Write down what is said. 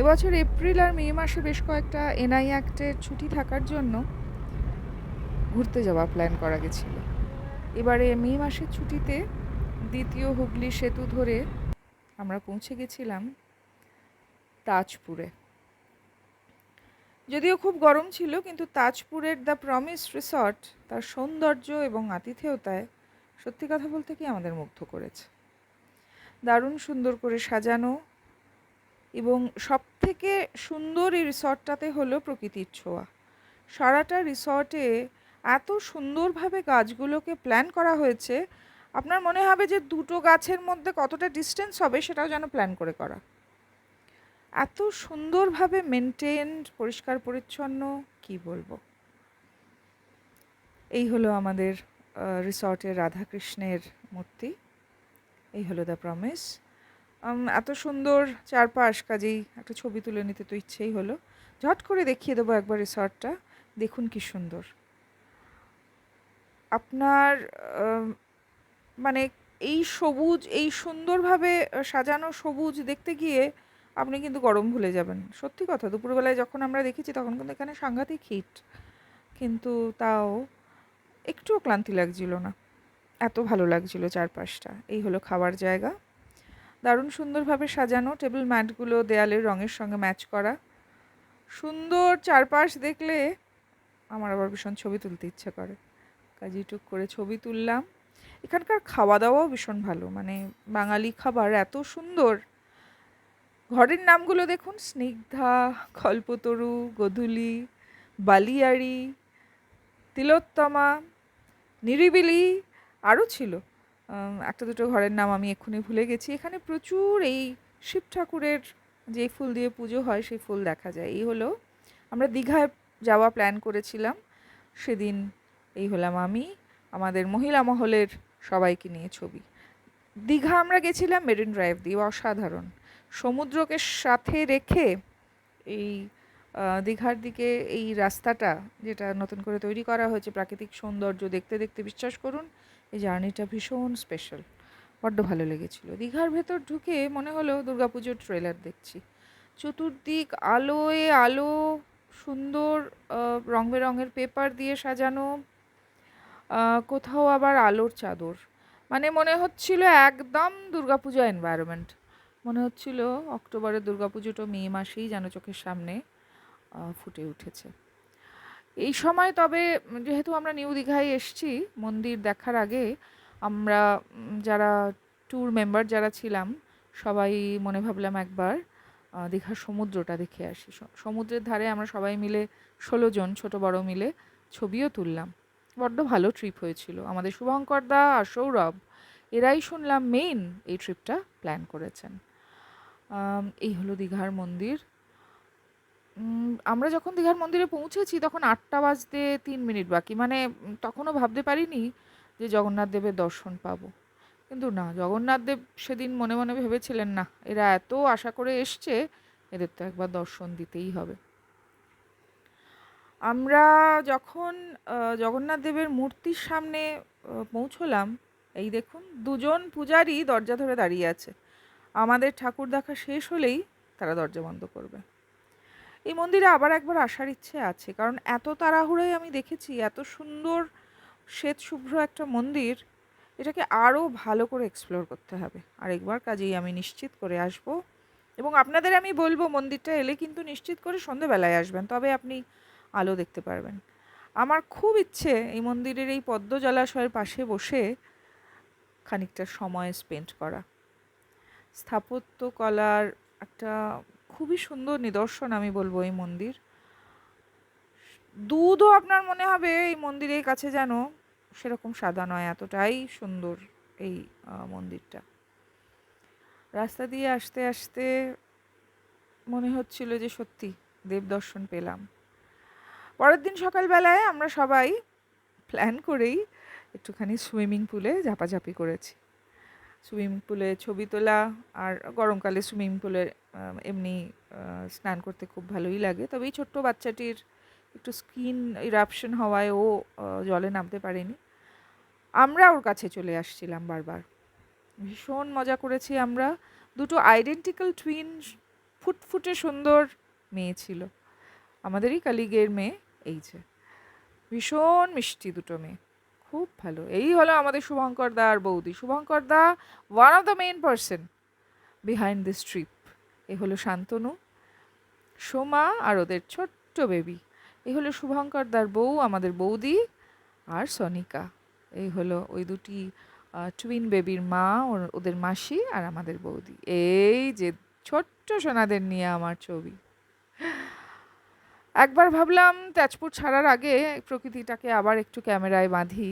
এবছর এপ্রিল আর মে মাসে বেশ কয়েকটা এনআই অ্যাক্টের ছুটি থাকার জন্য ঘুরতে যাওয়া প্ল্যান করা গেছিল। এবারে মে মাসের ছুটিতে দ্বিতীয় হুগলি সেতু ধরে আমরা পৌঁছে গেছিলাম তাজপুরে। যদিও খুব গরম ছিল, কিন্তু তাজপুরের দ্য প্রমিস রিসর্ট তার সৌন্দর্য এবং আতিথেয়তায় সত্যি কথা বলতে কি আমাদের মুগ্ধ করেছে। দারুণ সুন্দর করে সাজানো এবং সব থেকে সুন্দর এই রিসর্টটাতে হলো প্রকৃতির ছোঁয়া। সারাটা রিসর্টে এত সুন্দরভাবে গাছগুলোকে প্ল্যান করা হয়েছে, আপনার মনে হবে যে দুটো গাছের মধ্যে কতটা ডিস্টেন্স হবে সেটাও যেন প্ল্যান করে করা। এত সুন্দরভাবে মেনটেন পরিষ্কার, পরিচ্ছন্ন, কি বলব? এই হলো আমাদের রিসর্টের রাধাকৃষ্ণের মূর্তি। এই হলো দ্য প্রমিস। এত সুন্দর চারপাশ কাজেই একটা ছবি তুলে নিতে তো ইচ্ছেই হলো। ঝট করে দেখিয়ে দেবো একবার রিসর্টটা। দেখুন কি সুন্দর। আপনার মানে এই সবুজ, এই সুন্দরভাবে সাজানো সবুজ দেখতে গিয়ে আপনি কিন্তু গরম ভুলে যাবেন। সত্যি কথা, দুপুরবেলায় যখন আমরা দেখেছি তখন কিন্তু এখানে সাংঘাতিক হিট কিন্তু তাও একটুও ক্লান্তি লাগছিল না। এত ভালো লাগছিল চারপাশটা। এই হলো খাবার জায়গা। দারুণ সুন্দরভাবে সাজানো টেবিল ম্যাটগুলো দেয়ালের রঙের সঙ্গে ম্যাচ করা। সুন্দর চারপাশ দেখলে আমার আবার ভীষণ ছবি তুলতে ইচ্ছে করে। কাজেই টুক করে ছবি তুললাম। এখানকার খাওয়া দাওয়াও ভীষণ ভালো। মানে বাঙালি খাবার এত সুন্দর। ঘরের নামগুলো দেখুন, স্নিগ্ধা, কল্পতরু, গধুলি, বালিয়াড়ি, তিলোত্তমা, নিরিবিলি আরও ছিল। একটা দুটো ঘরের নাম আমি এক্ষুনি ভুলে গেছি। এখানে প্রচুর এই শিব ঠাকুরের যে ফুল দিয়ে পুজো হয়, সেই ফুল দেখা যায়। এই হলো, আমরা দীঘায় যাওয়া প্ল্যান করেছিলাম। সেদিন এই হলাম আমি, আমাদের মহিলা মহলের সবাইকে নিয়ে ছবি। দীঘা আমরা গেছিলাম মেরিন ড্রাইভ দিয়ে, অসাধারণ। সমুদ্রকে সাথে রেখে এই দীঘার দিকে এই রাস্তাটা যেটা নতুন করে তৈরি করা হয়েছে, প্রাকৃতিক সৌন্দর্য দেখতে দেখতে বিশ্বাস করুন এই জার্নিটা ভীষণ স্পেশাল বড্ড ভালো লেগেছিল। দীঘার ভেতর ঢুকে মনে হলো দুর্গাপুজোর ট্রেলার দেখছি। চতুর্দিক আলোয় আলো, সুন্দর রং বেরঙের পেপার দিয়ে সাজানো কোথাও আবার আলোর চাদর। মানে মনে হচ্ছিল একদম দুর্গাপূজা এনভায়রনমেন্ট মনে হচ্ছিল অক্টোবরের দুর্গাপুজোটা মে মাসেই যেন চোখের সামনে ফুটে উঠেছে। এই সময় তবে যেহেতু আমরা নিউ দীঘায় এসছি, মন্দির দেখার আগে আমরা যারা ট্যুর মেম্বার যারা ছিলাম, সবাই মনে ভাবলাম একবার দীঘার সমুদ্রটা দেখে আসি। সমুদ্রের ধারে আমরা সবাই মিলে ষোলো জন, ছোট বড় মিলে ছবিও তুললাম। বড্ড ভালো ট্রিপ হয়েছিল। আমাদের শুভঙ্কর দা আর সৌরভ, এরাই শুনলাম মেইন এই ট্রিপটা প্ল্যান করেছেন। এই হলো দীঘার মন্দির। আমরা যখন দীঘার মন্দিরে পৌঁছেছি তখন আটটা বাজতে তিন মিনিট বাকি। মানে তখনও ভাবতে পারিনি যে জগন্নাথ দেবের দর্শন পাবো। কিন্তু না, জগন্নাথ দেব সেদিন মনে মনে ভেবেছিলেন, না, এরা এত আশা করে এসছে, এদের তো একবার দর্শন দিতেই হবে। আমরা যখন জগন্নাথ দেবের মূর্তির সামনে পৌঁছলাম, এই দেখুন, দুজন পূজারী দরজা ধরে দাঁড়িয়ে আছে। আমাদের ঠাকুর দেখা শেষ হলেই তারা দরজা বন্ধ করবে। এই মন্দিরে আবার একবার আসার ইচ্ছে আছে, কারণ এত তাড়াহুড়োয় আমি দেখেছি, এত সুন্দর শ্বেত শুভ্র একটা মন্দির, এটাকে আরও ভালো করে এক্সপ্লোর করতে হবে। আর একবার কাজেই আমি নিশ্চিত করে আসব। এবং আপনাদের আমি বলব, মন্দিরটা এলে কিন্তু নিশ্চিত করে সন্ধেবেলায় আসবেন, তবে আপনি আলো দেখতে পারবেন। আমার খুব ইচ্ছে এই মন্দিরের এই পদ্ম জলাশয়ের পাশে বসে খানিকটা সময় স্পেন্ড করা। স্থাপত্য কলার একটা খুবই সুন্দর নিদর্শন আমি বলব এই মন্দির। দুধও আপনার মনে হবে এই মন্দিরের কাছে যেন সেরকম সাদা নয়, এতটাই সুন্দর এই মন্দিরটা। রাস্তা দিয়ে আসতে আসতে মনে হচ্ছিল যে সত্যি দেব দর্শন পেলাম। পরের দিন সকালবেলায় আমরা সবাই প্ল্যান করেই একটুখানি সুইমিং পুলে ঝাপাঝাপি করেছি। সুইমিং পুলে ছবি তোলা আর গরমকালে সুইমিং পুলে এমনি স্নান করতে খুব ভালোই লাগে। তবে এই ছোট্ট বাচ্চাটির একটু স্কিন ইরাপশন হওয়ায় ও জলে নামতে পারেনি। আমরা ওর কাছে চলে আসছিলাম বারবার। ভীষণ মজা করেছি আমরা। দুটো আইডেন্টিক্যাল টুইন ফুটফুটে সুন্দর মেয়ে ছিল। আমাদেরই কালিগের মেয়ে, এই যে। ভীষণ মিষ্টি দুটো মেয়ে। খুব ভালো। এই হলো আমাদের শুভঙ্কর দা আর বৌদি। Shubhankar da one of the main person behind this trip এ হলো শান্তনু, সোমা আর ওদের ছোট্ট বেবি এই হলো শুভঙ্কর দার বউ, আমাদের বৌদি আর সনিকা। এই হলো ওই দুটি টুইন বেবির মা ওদের মাসি আর আমাদের বৌদি। এই যে ছোট্ট সোনাদের নিয়ে আমার ছবি। একবার ভাবলাম তেজপুর ছাড়ার আগে প্রকৃতিটাকে আবার একটু ক্যামেরায় বাঁধি।